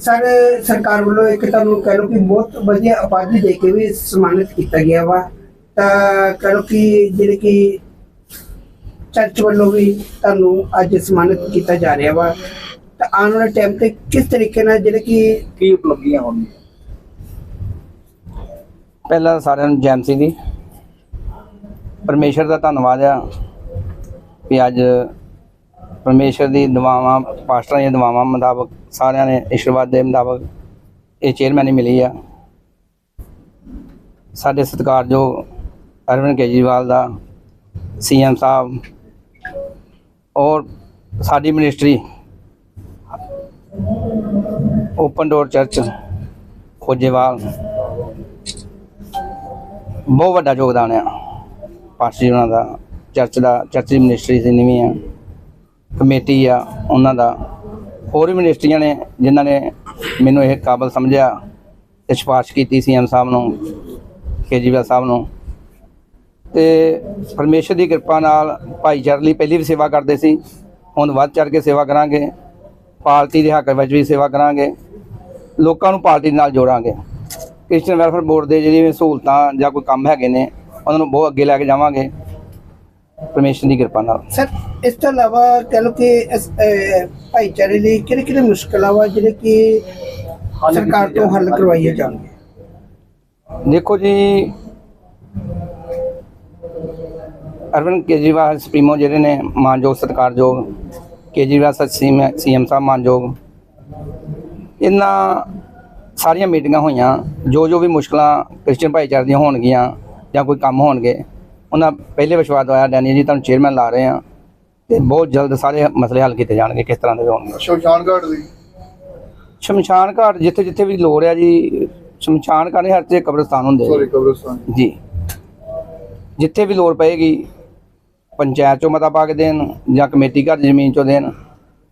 Sir ਸਰਕਾਰ ਵੱਲੋਂ ਇੱਕ ਤੁਹਾਨੂੰ ਕਹਿ ਲਓ ਕਿ ਬਹੁਤ ਵਧੀਆ ਉਪਾਧੀ ਦੇ ਕੇ ਵੀ ਸਨਮਾਨਿਤ ਕੀਤਾ ਗਿਆ ਵਾ। ਤਾਂ ਕਹਿ ਲਓ ਕਿ ਜਿਹੜੇ ਕਿ ਚਰਚ ਵੱਲੋਂ ਵੀ ਤੁਹਾਨੂੰ ਅੱਜ ਸਨਮਾਨਿਤ ਕੀਤਾ ਜਾ ਰਿਹਾ ਵਾ। ਤਾਂ ਆਉਣ ਵਾਲੇ ਟਾਈਮ ਤੇ ਕਿਸ ਤਰੀਕੇ ਨਾਲ ਜਿਹੜੇ ਕਿ ਕੀ ਉਪਲਬਧੀਆਂ ਹੋਣਗੀਆਂ? ਪਹਿਲਾਂ ਸਾਰਿਆਂ ਨੂੰ ਜੈਮਸੀ ਦੀ ਪਰਮੇਸ਼ਰ ਦਾ ਧੰਨਵਾਦ ਆ ਵੀ ਅੱਜ ਪਰਮੇਸ਼ਰ ਦੀ ਦੁਆਵਾਂ, ਪਾਸਟਰਾਂ ਦੀਆਂ ਦੁਆਵਾਂ ਮੁਤਾਬਕ ਸਾਰਿਆਂ ਨੇ ਈਸ਼ਵਰਵਾਦ ਦੇ ਮੁਤਾਬਕ ਇਹ ਚੇਅਰਮੈਨ ਹੀ ਮਿਲੀ ਆ। ਸਾਡੇ ਸਤਿਕਾਰਯੋਗ ਅਰਵਿੰਦ ਕੇਜਰੀਵਾਲ ਦਾ ਸੀਐਮ ਸਾਹਿਬ ਔਰ ਸਾਡੀ ministry open door church Khojewal. ਬਹੁਤ ਵੱਡਾ ਯੋਗਦਾਨ ਆ। ਪਾਸਟਰ ਜੀ ਉਹਨਾਂ ਦਾ ਚਰਚ ਦਾ ਚਰਚ ਦੀ ਮਿਨਿਸਟਰੀ ਦੀ ਨੀਵੀਂ ਆ। ਕਮੇਟੀ ਆ, ਉਹਨਾਂ ਦਾ। ਹੋਰ ਵੀ ਮਿਨਿਸਟਰੀਆਂ ਨੇ ਜਿਨ੍ਹਾਂ ਨੇ ਮੈਨੂੰ ਇਹ ਕਾਬਲ ਸਮਝਿਆ ਤੇ ਸਿਫਾਰਿਸ਼ ਕੀਤੀ ਸੀ ਐਮ ਸਾਹਿਬ ਨੂੰ, ਕੇਜਰੀਵਾਲ ਸਾਹਿਬ ਨੂੰ। ਤੇ ਪਰਮੇਸ਼ਰ ਦੀ ਕਿਰਪਾ ਨਾਲ ਭਾਈਚਾਰੇ ਲਈ ਪਹਿਲੀ ਵੀ ਸੇਵਾ ਕਰਦੇ ਸੀ। ਹੁਣ ਵੱਧ ਚੜ ਕੇ ਸੇਵਾ ਕਰਾਂਗੇ। ਪਾਰਟੀ ਦੇ ਹੱਕ ਵਿੱਚ ਵੀ ਸੇਵਾ ਕਰਾਂਗੇ। ਲੋਕਾਂ ਨੂੰ ਪਾਰਟੀ ਨਾਲ ਜੋੜਾਂਗੇ। ਕ੍ਰਿਸਚੀਅਨ ਵੈਲਫੇਅਰ ਬੋਰਡ ਦੇ ਜਿਹੜੀਆਂ ਸਹੂਲਤਾਂ ਜਾਂ ਕੋਈ ਕੰਮ ਹੈਗੇ ਨੇ, ਉਹਨਾਂ ਨੂੰ ਬਹੁਤ ਅੱਗੇ ਲੈ ਕੇ ਜਾਵਾਂਗੇ। ਪਰਮੇਸ਼ਰ ਦੀ ਕਿਰਪਾ ਨਾਲ। ਸਰ ਇਸ ਤੋਂ ਇਲਾਵਾ ਕਹਿ ਲਓ ਕਿ ਇਸ, ਅਹ, ਭਾਈਚਾਰੇ ਲਈ ਕਿਹੜੇ ਕਿਹੜੇ ਮੁਸ਼ਕਲਾਂ ਵਾ ਜਿਹੜੇ ਕਿ ਸਰਕਾਰ ਤੋਂ ਹੱਲ ਕਰਵਾਈਏ ਜਾਣਗੇ ਦੇਖੋ ਜੀ ਅਰਵਿੰਦ ਕੇਜਰੀਵਾਲ ਸੁਪਰੀਮੋ ਜਿਹੜੇ ਨੇ ਮਾਨਯੋਗ ਸਤਿਕਾਰਯੋਗ ਕੇਜਰੀਵਾਲ ਸਚਿਮ ਸੀਐਮ ਸਾਹਿਬ ਮਾਨਯੋਗ ਇਹਨਾਂ ਸਾਰੀਆਂ ਮੀਟਿੰਗਾਂ ਹੋਈਆਂ ਜੋ ਜੋ ਵੀ ਮੁਸ਼ਕਲਾਂ ਕ੍ਰਿਸਚੀਅਨ ਭਾਈਚਾਰੇ ਦੀਆਂ ਹੋਣਗੀਆਂ ਜਾਂ ਕੋਈ ਕੰਮ ਹੋਣਗੇ ਉਹਨਾਂ ਪਹਿਲੇ ਵਿਸ਼ਵਾਸ ਦਵਾਇਆ ਡੈਨੀ ਜੀ ਤੁਹਾਨੂੰ ਚੇਅਰਮੈਨ ਲਾ ਰਹੇ ਆ ਤੇ ਬਹੁਤ ਜਲਦ ਸਾਰੇ ਮਸਲੇ ਹੱਲ ਕੀਤੇ ਜਾਣਗੇ ਕਿਸ ਤਰ੍ਹਾਂ ਦੇ ਵੀ ਹੋਣਗੇ? ਸ਼ਮਸ਼ਾਨ ਘਾਟ ਦੀ? ਸ਼ਮਸ਼ਾਨ ਘਾਟ ਜਿੱਥੇ ਜਿੱਥੇ ਵੀ ਲੋੜ ਆ ਜੀ ਸ਼ਮਸ਼ਾਨ ਘਾਟ ਦੇ ਹਰ ਤੇ ਕਬਰਸਤਾਨ ਹੁੰਦੇ। ਸੌਰੀ ਕਬਰਸਤਾਨ। ਜੀ। ਜਿੱਥੇ ਵੀ ਲੋੜ ਪਏਗੀ ਪੰਚਾਇਤ ਚੋਂ ਮਤਾ ਪਾ ਕੇ ਦੇਣ ਜਾਂ ਕਮੇਟੀ ਘਰ ਜ਼ਮੀਨ ਚੋਂ ਦੇਣ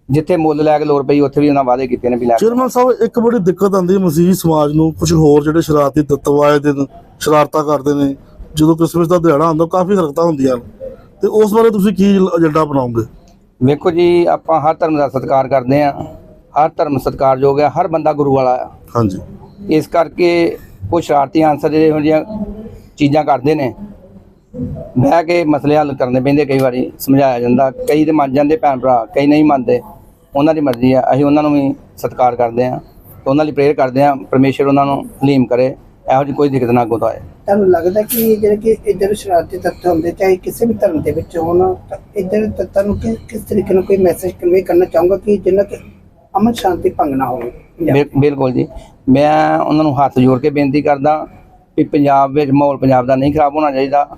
ਜਿੱਥੇ ਮੁੱਲ ਲੈ ਕੇ ਲੋੜ ਪਈ ਉੱਥੇ ਵੀ ਉਹਨਾਂ ਵਾਅਦੇ ਕੀਤੇ ਨੇ ਵੀ ਲੈ ਚੇਅਰਮੈਨ ਸਾਹਿਬ ਇੱਕ ਬੜੀ ਦਿੱਕਤ ਆਉਂਦੀ ਹੈ ਮਸੀਹੀ ਸਮਾਜ ਨੂੰ ਕੁਝ ਹੋਰ ਜਿਹੜੇ ਸ਼ਰਾਰਤੀ ਤੱਤਵ ਆਏ ਦਿਨ ਸ਼ਰਾਰਤਾਂ ਕਰਦੇ ਨੇ। ਜਦੋਂ ਕ੍ਰਿਸਮਸ ਦਾ ਦਿਹਾੜਾ ਆਉਂਦਾ ਕਾਫੀ ਹਰਕਤਾਂ ਹੁੰਦੀਆਂ ਨੇ। ਤੇ ਉਸ ਬਾਰੇ ਤੁਸੀਂ ਕੀ ਏਜੰਡਾ ਬਣਾਓਗੇ? ਵੇਖੋ ਜੀ ਆਪਾਂ ਹਰ ਧਰਮ ਦਾ ਸਤਿਕਾਰ ਕਰਦੇ ਆ ਹਰ ਧਰਮ ਸਤਿਕਾਰਯੋਗ ਹੈ ਹਰ ਬੰਦਾ ਗੁਰੂ ਵਾਲਾ ਆ ਹਾਂਜੀ। ਇਸ ਕਰਕੇ ਕੋਈ ਸ਼ਰਾਰਤੀ ਆਂਸਰ ਜਿਹੜੇ ਇਹੋ ਜਿਹੀਆਂ ਚੀਜ਼ਾਂ ਕਰਦੇ ਨੇ ਬਹਿ ਕੇ ਮਸਲੇ ਹੱਲ ਕਰਨੇ ਪੈਂਦੇ ਕਈ ਵਾਰੀ ਸਮਝਾਇਆ ਜਾਂਦਾ। ਕਈ ਤੇ ਮੰਨ ਜਾਂਦੇ ਭੈਣ ਭਰਾ ਕਈ ਨਹੀਂ ਮੰਨਦੇ। ਉਹਨਾਂ ਦੀ ਮਰਜ਼ੀ ਆ ਅਸੀਂ ਉਹਨਾਂ ਨੂੰ ਵੀ ਸਤਿਕਾਰ ਕਰਦੇ ਆ ਉਹਨਾਂ ਲਈ ਪ੍ਰੇਅਰ ਕਰਦੇ ਆ ਪਰਮੇਸ਼ਰ ਉਹਨਾਂ ਨੂੰ ਹਲੀਮ ਕਰੇ। ਇਹੋ ਜਿਹੀ ਕੋਈ ਦਿੱਕਤ ਨਾ ਅੱਗੋਂ ਤੋਂ ਆਏ। ਤੁਹਾਨੂੰ ਲੱਗਦਾ ਕਿ ਜਿਹੜੇ ਕਿ ਇੱਧਰ ਸ਼ਰਾਰਤੀ ਤੱਤ ਹੁੰਦੇ ਚਾਹੇ ਕਿਸੇ ਵੀ ਧਰਮ ਦੇ ਵਿੱਚ ਹੋਣ ਤਾਂ ਇੱਧਰ ਤੱਤਾਂ ਨੂੰ ਕਿ- ਕਿਸ ਤਰੀਕੇ ਨਾਲ ਕੋਈ ਮੈਸੇਜ ਕਨਵੇ ਕਰਨਾ ਚਾਹੂੰਗਾ ਕਿ ਜਿੰਨਾ ਕਿ ਅਮਨ ਸ਼ਾਂਤੀ ਭੰਗ ਨਾ ਹੋਵੇ ਪੰਜਾਬ ਬਿਲ- ਬਿਲਕੁਲ ਜੀ। ਮੈਂ ਉਹਨਾਂ ਨੂੰ ਹੱਥ ਜੋੜ ਕੇ ਬੇਨਤੀ ਕਰਦਾ ਵੀ ਪੰਜਾਬ ਵਿੱਚ ਮਾਹੌਲ ਪੰਜਾਬ ਦਾ ਨਹੀਂ ਖਰਾਬ ਹੋਣਾ ਚਾਹੀਦਾ।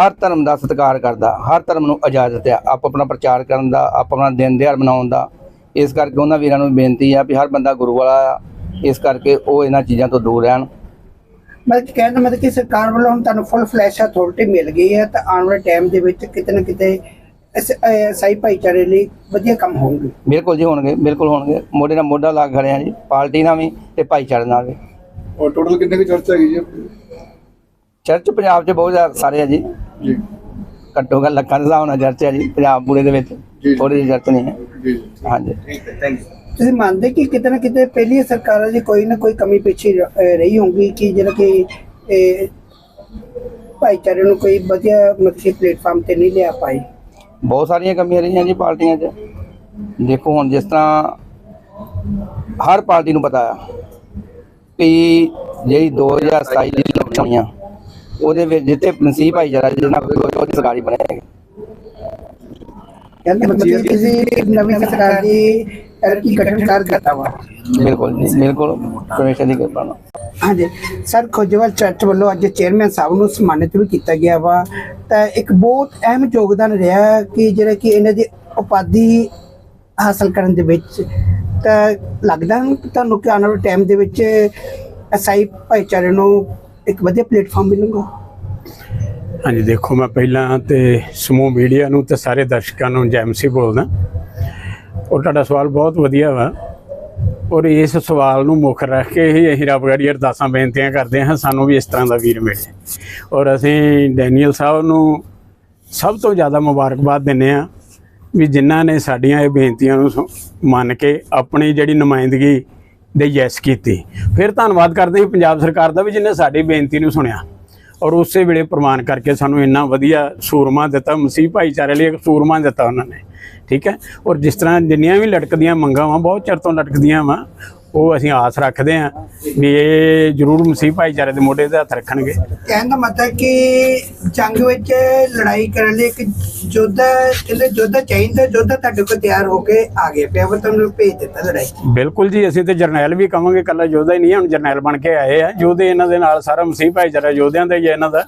ਹਰ ਧਰਮ ਦਾ ਸਤਿਕਾਰ ਕਰਦਾ ਹਰ ਧਰਮ ਨੂੰ ਇਜਾਜ਼ਤ ਆ ਆਪ ਆਪਣਾ ਪ੍ਰਚਾਰ ਕਰਨ ਦਾ ਆਪ ਆਪਣਾ ਦਿਨ ਦਿਹਾੜ ਮਨਾਉਣ ਦਾ। ਇਸ ਕਰਕੇ ਉਹਨਾਂ ਵੀਰਾਂ ਨੂੰ ਬੇਨਤੀ ਆ ਵੀ ਹਰ ਬੰਦਾ ਗੁਰੂ ਵਾਲਾ ਆ। ਇਸ ਕਰਕੇ ਉਹ ਇਹਨਾਂ ਚੀਜ਼ਾਂ ਤੋਂ ਦੂਰ ਰਹਿਣ। ਮਤਲਬ ਕਿ ਕਹਿਣ ਦਾ ਮਤਲਬ ਕਿ ਸਰਕਾਰ ਵੱਲੋਂ ਹੁਣ ਤੁਹਾਨੂੰ ਫੁੱਲ ਫਲੈਸ਼ ਅਥਾਰਟੀ ਮਿਲ ਗਈ ਹੈ ਤਾਂ ਆਉਣ ਵਾਲੇ ਟਾਈਮ ਦੇ ਵਿੱਚ ਕਿਤੇ ਨਾ ਕਿਤੇ ਸਾਈ ਭਾਈਚਾਰੇ ਲਈ ਵਧੀਆ ਕੰਮ ਹੋਣਗੇ। ਬਿਲਕੁਲ ਜੀ ਹੋਣਗੇ ਬਿਲਕੁਲ ਹੋਣਗੇ। ਮੋਢੇ ਨਾਲ ਮੋਢਾ ਲਾ ਖੜੇ ਆ ਜੀ ਪਾਰਟੀ ਨਾਲ ਵੀ ਤੇ ਭਾਈਚਾਰੇ ਨਾਲ ਵੀ। ਔਰ ਟੋਟਲ ਕਿੰਨੇ ਕੁ ਚਰਚ ਹੈਗੀ ਜੀ? ਚਰਚ ਪੰਜਾਬ 'ਚ ਬਹੁਤ ਜ਼ਿਆਦਾ ਸਾਰੇ ਆ ਜੀ। ਜੀ। ਘੱਟੋ ਘੱਟ ਲੱਖਾਂ ਦੇ ਨਾਲ ਚਰਚ ਆ ਜੀ ਪੰਜਾਬ ਪੂਰੇ ਦੇ ਵਿੱਚ। ਥੋੜੀ ਜਿਹੀ ਚਰਚ ਨਹੀਂ ਹੈ। ਜੀ ਜੀ। ਹਾਂਜੀ। ਤੁਸੀਂ ਮੰਨਦੇ ਕਿ ਕਿਤੇ ਨਾ ਕਿਤੇ ਪਹਿਲੀਆਂ ਸਰਕਾਰਾਂ ਦੀ ਕੋਈ ਨਾ ਕੋਈ ਕਮੀ ਪਿੱਛੇ ਰ- ਰਹੀ ਹੋਊਗੀ ਕਿ ਜਿਹੜਾ ਕਿ ਇਹ, ਭਾਈਚਾਰੇ ਨੂੰ ਕੋਈ ਵਧੀਆ ਮਤਲਬ ਪਲੇਟਫਾਰਮ ਤੇ ਨਹੀਂ ਲਿਆ ਪਾਈ? ਬਹੁਤ ਸਾਰੀਆਂ ਕਮੀਆਂ ਰਹੀਆਂ ਜੀ ਪਾਰਟੀਆਂ 'ਚ। ਦੇਖੋ ਹੁਣ ਜਿਸ ਤਰ੍ਹਾਂ ਹਰ ਪਾਰਟੀ ਨੂੰ ਪਤਾ ਆ ਕਿ ਜਿਹੜੀ 2027 ਦੀ ਹੋਈਆਂ ਉਹਦੇ ਵਿੱਚ ਜਿੱਥੇ ਮਸੀਹ ਭਾਈਚਾਰਾ ਜਿਹਨਾਂ ਕੋਈ ਉਹਦੀ ਸਰਕਾਰੀ ਬਣੇਗੀ ਕਹਿੰਦੇ ਮਤਲਬ ਕਿ ਕਿਸੇ ਨਵੀਂ ਸਰਕਾਰ ਦੀ ਤਰੱਕੀ ਗਠਨ ਕਰ ਦਿੱਤਾ ਵਾ। ਬਿਲਕੁਲ ਜੀ ਬਿਲਕੁਲ ਪਰਮੇਸ਼ਰ ਦੀ ਕਿਰਪਾ ਨਾਲ। ਹਾਂਜੀ। ਸਰ ਖੋਜੇਵਾਲ ਚਰਚ ਵੱਲੋਂ ਅੱਜ ਚੇਅਰਮੈਨ ਸਾਹਿਬ ਨੂੰ ਸਨਮਾਨਿਤ ਵੀ ਕੀਤਾ ਗਿਆ ਵਾ। ਤਾਂ ਇੱਕ ਬਹੁਤ ਅਹਿਮ ਯੋਗਦਾਨ ਰਿਹਾ ਕਿ ਜਿਹੜਾ ਕਿ ਇਹਨਾਂ ਦੀ ਉਪਾਧੀ ਹਾਸਲ ਕਰਨ ਦੇ ਵਿੱਚ। ਤਾਂ ਲੱਗਦਾ ਹੈ ਕਿ ਤੁਹਾਨੂੰ ਕਿ ਆਉਣ ਵਾਲੇ ਟਾਈਮ ਦੇ ਵਿੱਚ ਐਸਆਈ ਭਾਈਚਾਰੇ ਨੂੰ ਇੱਕ ਵਧੀਆ ਪਲੇਟਫਾਰਮ ਮਿਲੂਗਾ? ਹਾਂਜੀ ਦੇਖੋ ਮੈਂ ਪਹਿਲਾਂ ਤੇ ਸਮੂਹ ਮੀਡੀਆ ਨੂੰ ਤੇ ਸਾਰੇ ਦਰਸ਼ਕਾਂ ਨੂੰ ਜੈਮਸੀ ਬੋਲਦਾ। ਔਰ ਤੁਹਾਡਾ ਸਵਾਲ ਬਹੁਤ ਵਧੀਆ ਵਾ। ਔਰ ਇਸ ਸਵਾਲ ਨੂੰ ਮੁੱਖ ਰੱਖ ਕੇ ਹੀ ਅਸੀਂ ਰੱਬ ਗੜੀ ਅਰਦਾਸਾਂ ਬੇਨਤੀਆਂ ਕਰਦੇ ਹਾਂ, ਸਾਨੂੰ ਵੀ ਇਸ ਤਰ੍ਹਾਂ ਦਾ ਵੀਰ ਮਿਲੇ। ਔਰ ਅਸੀਂ ਡੈਨੀਅਲ ਸਾਹਿਬ ਨੂੰ ਸਭ ਤੋਂ ਜ਼ਿਆਦਾ ਮੁਬਾਰਕਬਾਦ ਦਿੰਦੇ ਹਾਂ ਵੀ ਜਿਨ੍ਹਾਂ ਨੇ ਸਾਡੀਆਂ ਇਹ ਬੇਨਤੀਆਂ ਨੂੰ ਸੁ- ਮੰਨ ਕੇ ਆਪਣੀ ਜਿਹੜੀ ਨੁਮਾਇੰਦਗੀ ਦੇ ਯੈਸ ਕੀਤੀ। ਫਿਰ ਧੰਨਵਾਦ ਕਰਦੇ ਹਾਂ ਪੰਜਾਬ ਸਰਕਾਰ ਦਾ ਵੀ ਜਿਹਨੇ ਸਾਡੀ ਬੇਨਤੀ ਨੂੰ ਸੁਣਿਆ। ਔਰ ਉਸੇ ਵੇਲੇ ਪ੍ਰਮਾਣ ਕਰਕੇ ਸਾਨੂੰ ਇੰਨਾ ਵਧੀਆ ਸੂਰਮਾ ਦਿੱਤਾ, ਮਸੀਹ ਭਾਈਚਾਰੇ ਲਈ ਇੱਕ ਸੂਰਮਾ ਦਿੱਤਾ ਉਹਨਾਂ ਨੇ, ਠੀਕ ਹੈ? ਔਰ ਜਿਸ ਤਰ੍ਹਾਂ ਜਿੰਨੀਆਂ ਵੀ ਲਟਕਦੀਆਂ ਮੰਗਾਂ ਵਾ, ਬਹੁਤ ਚਿਰ ਤੋਂ ਲਟਕਦੀਆਂ ਵਾ ਉਹ ਅਸੀਂ ਆਸ ਰੱਖਦੇ ਹਾਂ ਵੀ ਇਹ ਜ਼ਰੂਰ ਮਸੀਹ ਭਾਈਚਾਰੇ ਦੇ ਮੋਢੇ ਤੇ ਹੱਥ ਰੱਖਣਗੇ। ਕਹਿਣ ਦਾ ਮਤਲਬ ਕਿ ਜੰਗ ਵਿੱਚ ਲੜਾਈ ਕਰਨ ਲਈ ਇੱਕ ਯੋਧਾ ਕਹਿੰਦੇ ਯੋਧਾ ਚਾਹੀਦਾ ਯੋਧਾ ਤੁਹਾਡੇ ਕੋਲ ਤਿਆਰ ਹੋ ਕੇ ਆ ਗਿਆ ਪਿਆ ਵਾ ਤੁਹਾਨੂੰ ਭੇਜ ਦਿੱਤਾ ਲੜਾਈ। ਬਿਲਕੁਲ ਜੀ ਅਸੀਂ ਤੇ ਜਰਨੈਲ ਵੀ ਕਵਾਂਗੇ ਕੱਲਾ ਯੋਧਾ ਹੀ ਨਹੀਂ ਹੁਣ ਜਰਨੈਲ ਬਣ ਕੇ ਆਏ ਆ। ਯੋਧੇ ਇਹਨਾਂ ਦੇ ਨਾਲ ਸਾਰਾ ਮਸੀਹ ਭਾਈਚਾਰਾ ਯੋਧਿਆਂ ਦਾ ਹੀ ਹੈ ਇਹਨਾਂ ਦਾ।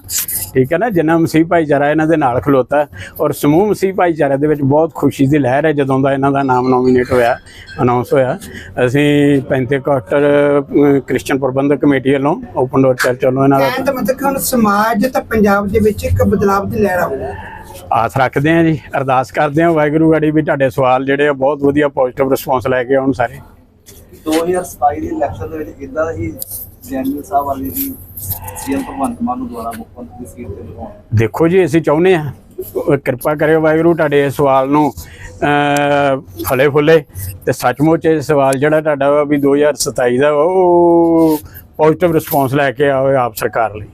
ਠੀਕ ਹੈ ਨਾ? ਜਿੰਨਾ ਮਸੀਹ ਭਾਈਚਾਰਾ ਇਹਨਾਂ ਦੇ ਨਾਲ ਖਲੋਤਾ ਔਰ ਸਮੂਹ ਮਸੀਹ ਭਾਈਚਾਰੇ ਦੇ ਵਿੱਚ ਬਹੁਤ ਖੁਸ਼ੀ ਦੀ ਲਹਿਰ ਹੈ ਜਦੋਂ ਦਾ ਇਹਨਾਂ ਦਾ ਨਾਮ ਨੋਮੀਨੇਟ ਹੋਇਆ ਅਨਾਉਂਸ ਹੋਇਆ। ਅਸੀਂ ਪੈਂਤੇਕੋਸਟਲ ਕ੍ਰਿਸਚੀਅਨ ਪ੍ਰਬੰਧਕ ਕਮੇਟੀ ਵੱਲੋਂ ਓਪਨ ਡੋਰ ਚਰਚ ਵੱਲੋਂ ਇਹਨਾਂ ਦਾ ਮਤਲਬ ਕਿ ਸਮਾਜ ਤੇ ਪੰਜਾਬ ਦੇ ਵਿੱਚ ਇੱਕ ਬਦਲਾਵ ਦੀ ਲਹਿਰ ਆਊਗੀ ਆਸ ਰੱਖਦੇ ਹਾਂ ਜੀ ਅਰਦਾਸ ਕਰਦੇ ਹਾਂ ਵਾਹਿਗੁਰੂ ਗਾੜੀ ਵੀ ਤੁਹਾਡੇ ਸਵਾਲ ਜਿਹੜੇ ਆ ਬਹੁਤ ਵਧੀਆ ਪੋਜ਼ਿਟਿਵ ਰਿਸਪੌਂਸ ਲੈ ਕੇ ਆਉਣ ਸਾਰੇ। 2027 ਦੀ ਇਲੈਕਸ਼ਨ ਦੇ ਵਿੱਚ ਇਦਾਂ ਹੀ ਜੈਨੂਅਲ ਸਾਹਿਬ ਵਾਲੀ ਦੀ ਸੀਐਮ ਭਗਵੰਤ ਮਾਨ ਨੂੰ ਦੁਆਰਾ ਮੁੱਖ ਮੰਤਰੀ ਦੀ ਸੀਟ ਤੇ ਬਿਠਾਉਣ। ਦੇਖੋ ਜੀ ਅਸੀਂ ਚਾਹੁੰਦੇ ਹਾਂ ਅਹ ਕਿਰਪਾ ਕਰਿਓ ਵਾਹਿਗੁਰੂ ਤੁਹਾਡੇ ਇਸ ਸਵਾਲ ਨੂੰ ਫਲੇ ਫੁੱਲੇ ਤੇ ਸੱਚਮੁੱਚ ਇਹ ਸਵਾਲ ਜਿਹੜਾ ਤੁਹਾਡਾ ਵਾ ਵੀ 2027 ਦਾ ਉਹ ਪੋਜ਼ਿਟਿਵ ਰਿਸਪੌਂਸ ਲੈ ਕੇ ਆਵੇ ਆਪ ਸਰਕਾਰ ਲਈ।